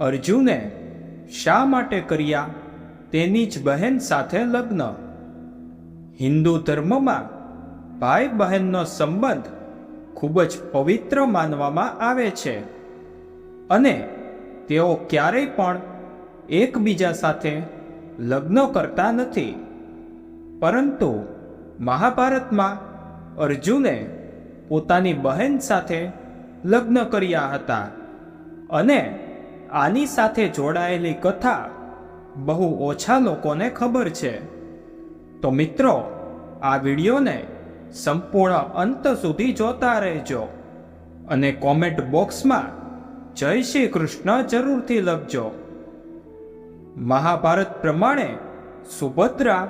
અર્જુને શા માટે કર્યા તેની જ બહેન સાથે લગ્ન? હિન્દુ ધર્મમાં ભાઈ બહેનનો સંબંધ ખૂબ જ પવિત્ર માનવામાં આવે છે અને તેઓ ક્યારેય પણ એકબીજા સાથે લગ્ન કરતા નથી. પરંતુ મહાભારતમાં અર્જુને પોતાની બહેન સાથે લગ્ન કર્યા હતા અને આની સાથે જોડાયેલી કથા બહુ ઓછા લોકોને ખબર છે. તો મિત્રો, આ વિડીયોને સંપૂર્ણ અંત સુધી જોતા રહેજો અને કોમેન્ટ બોક્સમાં જય શ્રી કૃષ્ણ જરૂરથી લખજો. મહાભારત પ્રમાણે સુભદ્રા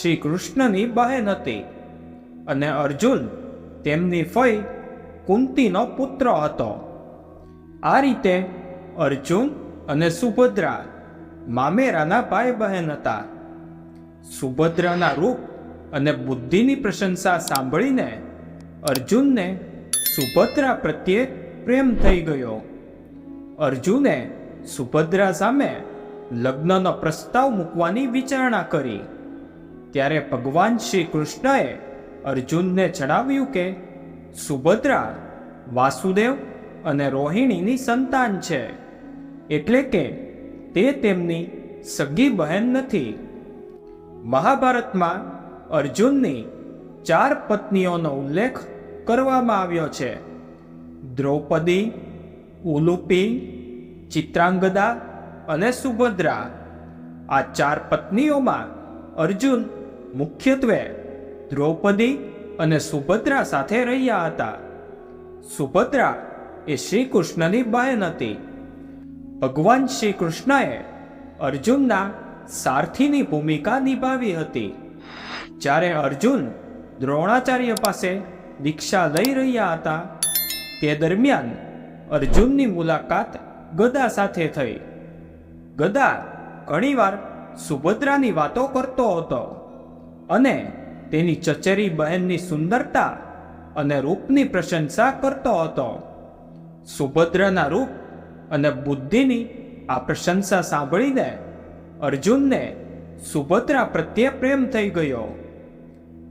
શ્રી કૃષ્ણની બહેન હતી અને અર્જુન તેમની ફઈ કુંતીનો પુત્ર હતો. આ રીતે અર્જુન અને સુભદ્રા મામેરાના ભાઈ બહેન હતા. સુભદ્રાના રૂપ અને બુદ્ધિની પ્રશંસા સાંભળીને અર્જુનને સુભદ્રા પ્રત્યે પ્રેમ થઈ ગયો. અર્જુને સુભદ્રા સામે લગ્નનો પ્રસ્તાવ મૂકવાની વિચારણા કરી. ત્યારે ભગવાન શ્રી કૃષ્ણએ અર્જુનને જણાવ્યું કે સુભદ્રા વાસુદેવ અને રોહિણીની સંતાન છે. એટલે કે તે તેમની સગી બહેન નથી. મહાભારતમાં અર્જુનની ચાર પત્નીઓનો ઉલ્લેખ કરવામાં આવ્યો છે. દ્રૌપદી, ઉલુપી, ચિત્રાંગદા અને સુભદ્રા. આ ચાર પત્નીઓમાં અર્જુન મુખ્યત્વે દ્રૌપદી અને સુભદ્રા સાથે રહ્યા હતા. સુભદ્રા એ શ્રી કૃષ્ણની બહેન હતી. ભગવાન શ્રી કૃષ્ણએ અર્જુનના સારથીની ભૂમિકા નિભાવી હતી. જ્યારે અર્જુન દ્રોણાચાર્ય પાસે દીક્ષા લઈ રહ્યા હતા, તે દરમિયાન અર્જુનની મુલાકાત ગદા સાથે થઈ. ગદા ઘણીવાર સુભદ્રાની વાતો કરતો હતો અને તેની ચચેરી બહેનની સુંદરતા અને રૂપની પ્રશંસા કરતો હતો. સુભદ્રાના રૂપ અને બુદ્ધિની આ પ્રશંસા સાંભળીને અર્જુનને સુભદ્રા પ્રત્યે પ્રેમ થઈ ગયો.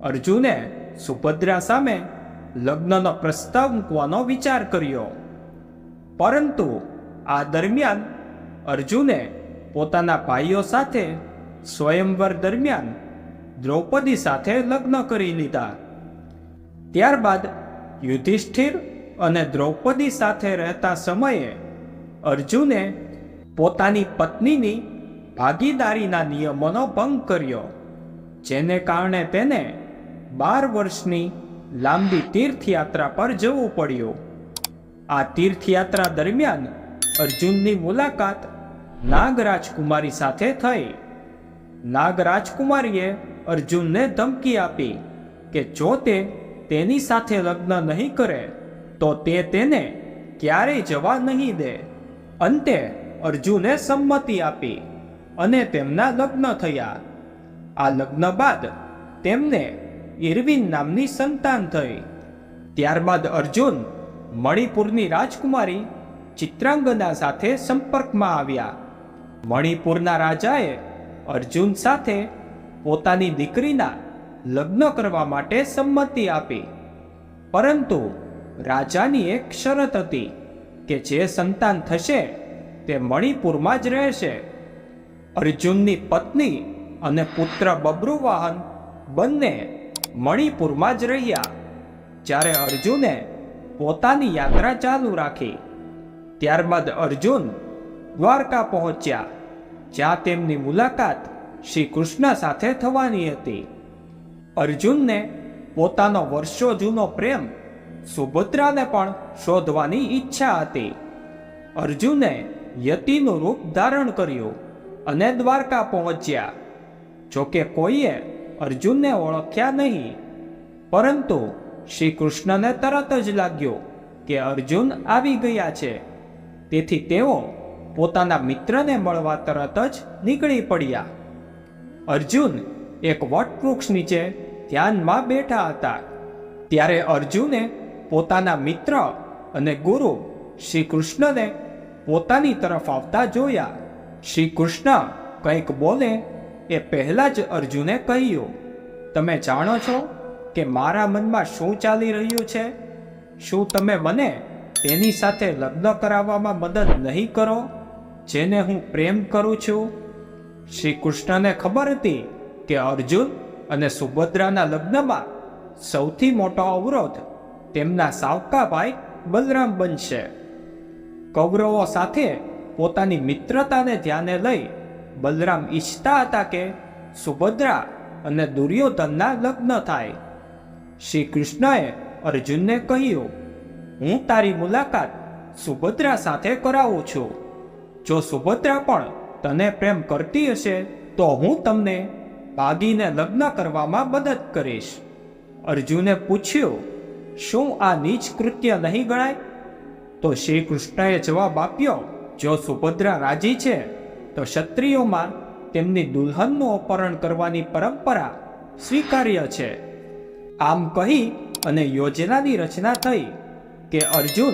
અર્જુને સુભદ્રા સામે લગ્નનો પ્રસ્તાવ મૂકવાનો વિચાર કર્યો. પરંતુ આ દરમિયાન અર્જુને પોતાના ભાઈઓ સાથે સ્વયંવર દરમિયાન દ્રૌપદી સાથે લગ્ન કરી લીધા. ત્યારબાદ યુધિષ્ઠિર અને દ્રૌપદી સાથે રહેતા સમયે અર્જુને પોતાની પત્નીની ભાગીદારીના નિયમોનો ભંગ કર્યો, જેને કારણે તેને બાર વર્ષની લાંબી તીર્થયાત્રા પર જવું પડ્યું. આ તીર્થયાત્રા દરમિયાન અર્જુનની મુલાકાત નાગરાજકુમારી સાથે થઈ. નાગરાજકુમારીએ અર્જુનને ધમકી આપી કે જો તે તેની સાથે લગ્ન નહીં કરે, તો તે તેને ક્યારેય જવા નહીં દે. અંતે અર્જુને સંમતિ આપી અને તેમના લગ્ન થયા. આ લગ્ન બાદ તેમને ઇરવિન નામની સંતાન થઈ. ત્યારબાદ અર્જુન મણિપુરની રાજકુમારી ચિત્રાંગના સાથે સંપર્કમાં આવ્યા. મણિપુરના રાજાએ અર્જુન સાથે પોતાની દીકરીના લગ્ન કરવા માટે સંમતિ આપી. પરંતુ રાજાની એક શરત હતી. કે જે સંતાન થશે તે મણિપુરમાં જ રહેશે. અર્જુનની પત્ની અને પુત્ર બબ્રુવાહન બંને મણિપુરમાં જ રહ્યા. જ્યારે અર્જુને પોતાની યાત્રા ચાલુ રાખી. ત્યારબાદ અર્જુન દ્વારકા પહોંચ્યા, જ્યાં તેમની મુલાકાત શ્રી કૃષ્ણ સાથે થવાની હતી. અર્જુનને પોતાનો વર્ષો જૂનો પ્રેમ સુભદ્રાને પણ શોધવાની ઈચ્છા હતી. અર્જુને યતિનું રૂપ ધારણ કર્યું અને દ્વારકા પહોંચ્યા. જોકે કોઈએ અર્જુનને ઓળખ્યા નહીં. પરંતુ શ્રી કૃષ્ણને તરત જ લાગ્યું કે અર્જુન આવી ગયા છે. તેથી તેઓ પોતાના મિત્રને મળવા તરત જ નીકળી પડ્યા. અર્જુન એક વટવૃક્ષ નીચે ધ્યાનમાં બેઠા હતા. ત્યારે અર્જુને પોતાના મિત્ર અને ગુરુ શ્રી કૃષ્ણને પોતાની તરફ આવતા જોયા. શ્રી કૃષ્ણ કંઈક બોલે એ પહેલાં જ અર્જુને કહ્યું, તમે જાણો છો કે મારા મનમાં શું ચાલી રહ્યું છે? શું તમે મને તેની સાથે લગ્ન કરાવવામાં મદદ નહીં કરો, જેને હું પ્રેમ કરું છું? શ્રી કૃષ્ણને ખબર હતી કે અર્જુન અને સુભદ્રાના લગ્નમાં સૌથી મોટો અવરોધ તેમના સાવકા ભાઈ બલરામ બનશે. કૌરવો સાથે પોતાની મિત્રતાને ધ્યાને લઈ બલરામ ઈચ્છતા હતા કે સુભદ્રા અને દુર્યોધનના લગ્ન થાય. શ્રી કૃષ્ણએ અર્જુનને કહ્યું, હું તારી મુલાકાત સુભદ્રા સાથે કરાવું છું. જો સુભદ્રા પણ તને પ્રેમ કરતી હશે, તો હું તમને ભાગીને લગ્ન કરવામાં મદદ કરીશ. અર્જુને પૂછ્યું શું આ નીચ કૃત્ય નહીં ગણાય? તો શ્રી કૃષ્ણએ જવાબ આપ્યો, જો સુભદ્રા રાજી છે, તો ક્ષત્રિયોમાં તેમની દુલ્હનનું અપહરણ કરવાની પરંપરા સ્વીકાર્ય છે. આમ કહી અને યોજનાની રચના થઈ કે અર્જુન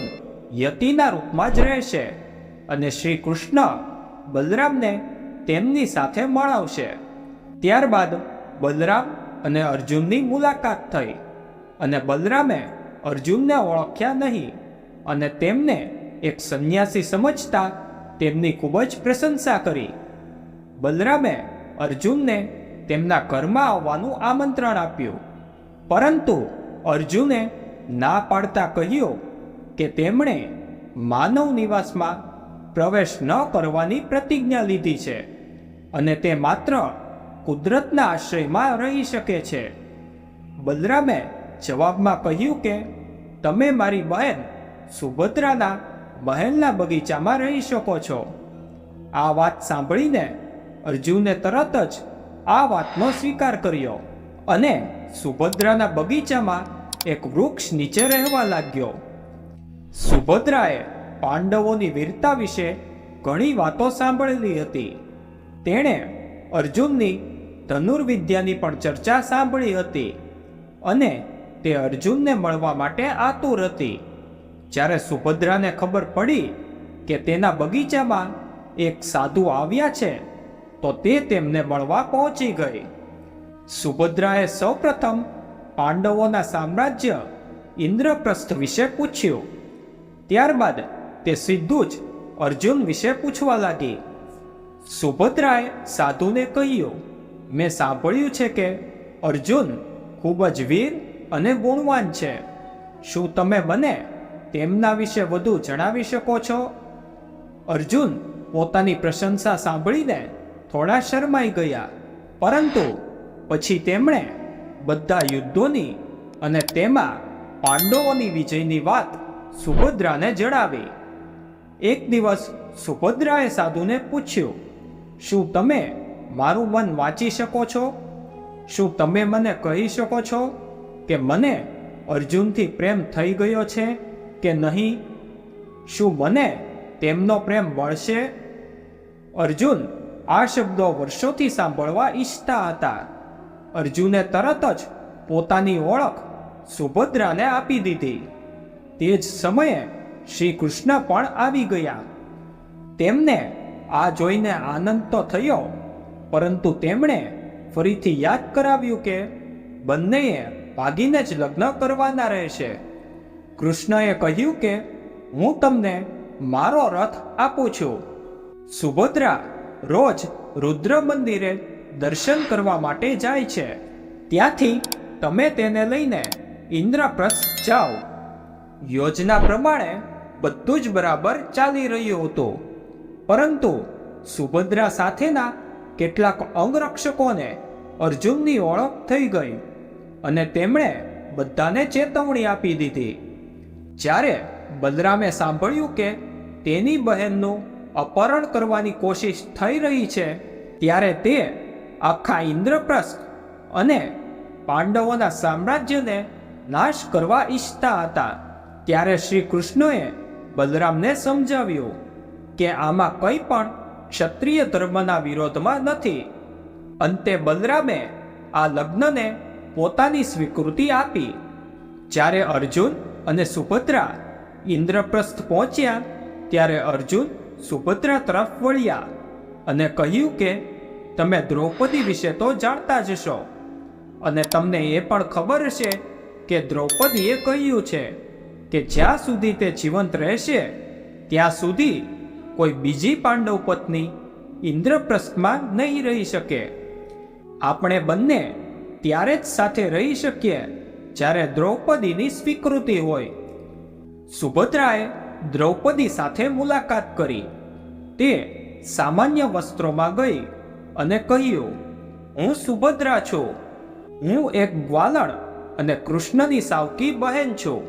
યતિના રૂપમાં જ રહેશે અને શ્રી કૃષ્ણ બલરામને તેમની સાથે મળાવશે. ત્યારબાદ બલરામ અને અર્જુનની મુલાકાત થઈ. અને બલરામે અર્જુનને ઓળખ્યા નહીં અને તેમને એક સંન્યાસી સમજતા તેમની ખૂબ જ પ્રશંસા કરી. બલરામે અર્જુનને તેમના ઘરમાં આવવાનું આમંત્રણ આપ્યું. પરંતુ અર્જુને ના પાડતા કહ્યું કે તેમણે માનવ નિવાસમાં પ્રવેશ ન કરવાની પ્રતિજ્ઞા લીધી છે અને તે માત્ર કુદરતના આશ્રયમાં રહી શકે છે. બલરામે જવાબમાં કહ્યું કે, તમે મારી બહેન સુભદ્રાના મહેલના બગીચામાં રહી શકો છો. આ વાત સાંભળીને અર્જુને તરત જ આ વાતનો સ્વીકાર કર્યો અને સુભદ્રાના બગીચામાં એક વૃક્ષ નીચે રહેવા લાગ્યો. સુભદ્રાએ પાંડવોની વીરતા વિશે ઘણી વાતો સાંભળેલી હતી. તેણે અર્જુનની ધનુર્વિદ્યાની પણ ચર્ચા સાંભળી હતી અને તે અર્જુનને મળવા માટે આતુર હતી. જ્યારે સુભદ્રાને ખબર પડી કે તેના બગીચામાં એક સાધુ આવ્યા છે, તો તે તેમને મળવા પહોંચી ગઈ. સુભદ્રાએ સૌપ્રથમ પાંડવોના સામ્રાજ્ય ઇન્દ્રપ્રસ્થ વિશે પૂછ્યું. ત્યારબાદ તે સીધું જ અર્જુન વિશે પૂછવા લાગી. સુભદ્રાએ સાધુને કહ્યું, મેં સાંભળ્યું છે કે અર્જુન ખૂબ જ વીર અને ગુણવાન છે. શું તમે મને તેમના વિશે વધુ જણાવી શકો છો? અર્જુન પોતાની પ્રશંસા સાંભળીને થોડા શરમાઈ ગયા. પરંતુ પછી તેમણે બધા યુદ્ધોની અને તેમાં પાંડવોની વિજયની વાત સુભદ્રાને જણાવી. એક દિવસ સુભદ્રાએ સાધુને પૂછ્યું, શું તમે મારું મન વાંચી શકો છો? શું તમે મને કહી શકો છો? કે મને અર્જુનથી પ્રેમ થઈ ગયો છે કે નહીં? શું મને તેમનો પ્રેમ મળશે? અર્જુન આ શબ્દો વર્ષોથી સાંભળવા ઈચ્છતા હતા. અર્જુને તરત જ પોતાની ઓળખ સુભદ્રાને આપી દીધી. તે જ સમયે શ્રી કૃષ્ણ પણ આવી ગયા. તેમને આ જોઈને આનંદ તો થયો, પરંતુ તેમણે ફરીથી યાદ કરાવ્યું કે બંનેએ ભાગીને જ લગ્ન કરવાના રહેશે. કૃષ્ણએ કહ્યું કે, હું તમને મારો રથ આપું છું. સુભદ્રા રોજ રુદ્ર મંદિરે દર્શન કરવા માટે જાય છે. ત્યાંથી તમે તેને લઈને ઇન્દ્રપ્રસ્થ જાઓ. યોજના પ્રમાણે બધું જ બરાબર ચાલી રહ્યું હતું. પરંતુ સુભદ્રા સાથેના કેટલાક અંગરક્ષકોને અર્જુનની ઓળખ થઈ ગઈ. અને તેમણે બધાને ચેતવણી આપી દીધી. જ્યારે બલરામે સાંભળ્યું કે તેની બહેનનું અપહરણ કરવાની કોશિશ થઈ રહી છે, ત્યારે તે આખા ઇન્દ્રપ્રસ્થ અને પાંડવોના સામ્રાજ્યને નાશ કરવા ઈચ્છતા હતા. ત્યારે શ્રી કૃષ્ણએ બલરામને સમજાવ્યું કે આમાં કંઈ પણ ક્ષત્રિય ધર્મના વિરોધમાં નથી. અંતે બલરામે આ લગ્નને પોતાની સ્વીકૃતિ આપી. જ્યારે અર્જુન અને સુભદ્રા ઇન્દ્રપ્રસ્થ પહોંચ્યા, ત્યારે અર્જુન સુભદ્રા તરફ વળ્યા અને કહ્યું કે, તમે દ્રૌપદી વિશે તો જાણતા જ છો. અને તમને એ પણ ખબર હશે કે દ્રૌપદીએ કહ્યું છે કે જ્યાં સુધી તે જીવંત રહેશે, ત્યાં સુધી કોઈ બીજી પાંડવ પત્ની ઇન્દ્રપ્રસ્થમાં નહીં રહી શકે. આપણે બંને ત્યારે જ સાથે રહી શકીએ, જ્યારે દ્રૌપદીની સ્વીકૃતિ હોય. સુભદ્રાએ દ્રૌપદી સાથે મુલાકાત કરી. તે સામાન્ય વસ્ત્રોમાં ગઈ અને કહ્યું, હું સુભદ્રા છું. હું એક ગ્વાલણ અને કૃષ્ણની સાવકી બહેન છું.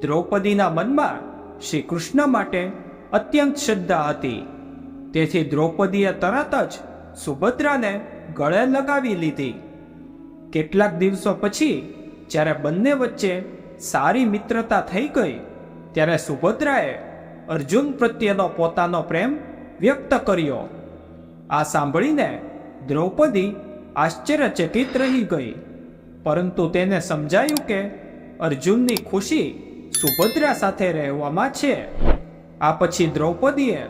દ્રૌપદીના મનમાં શ્રી કૃષ્ણ માટે અત્યંત શ્રદ્ધા હતી. તેથી દ્રૌપદીએ તરત જ સુભદ્રાને ગળે લગાવી લીધી. કેટલાક દિવસો પછી જ્યારે બંને વચ્ચે સારી મિત્રતા થઈ ગઈ, ત્યારે સુભદ્રાએ અર્જુન પ્રત્યેનો પોતાનો પ્રેમ વ્યક્ત કર્યો. આ સાંભળીને દ્રૌપદી આશ્ચર્યચકિત રહી ગઈ, પરંતુ તેને સમજાયું કે અર્જુનની ખુશી સુભદ્રા સાથે રહેવામાં છે. આ પછી દ્રૌપદીએ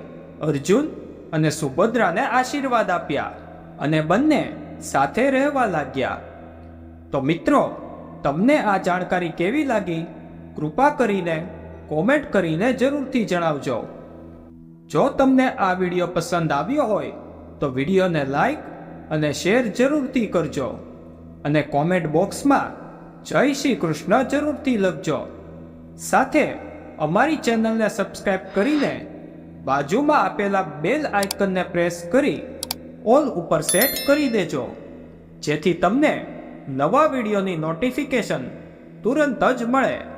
અર્જુન અને સુભદ્રાને આશીર્વાદ આપ્યા અને બંને સાથે રહેવા લાગ્યા. તો મિત્રો, તમને આ જાણકારી કેવી લાગી? કૃપા કરીને કોમેન્ટ કરીને જરૂરથી જણાવજો. જો તમને આ વીડિયો પસંદ આવ્યો હોય, તો વિડીયોને લાઈક અને શેર જરૂરથી કરજો. અને કોમેન્ટ બોક્સમાં જય શ્રી કૃષ્ણ જરૂરથી લખજો. સાથે અમારી ચેનલને સબસ્ક્રાઈબ કરીને બાજુમાં આપેલા બેલ આઇકનને પ્રેસ કરી ઓલ ઉપર સેટ કરી દેજો. જેથી તમને નવા વિડીયોની નોટિફિકેશન તુરંત જ મળે.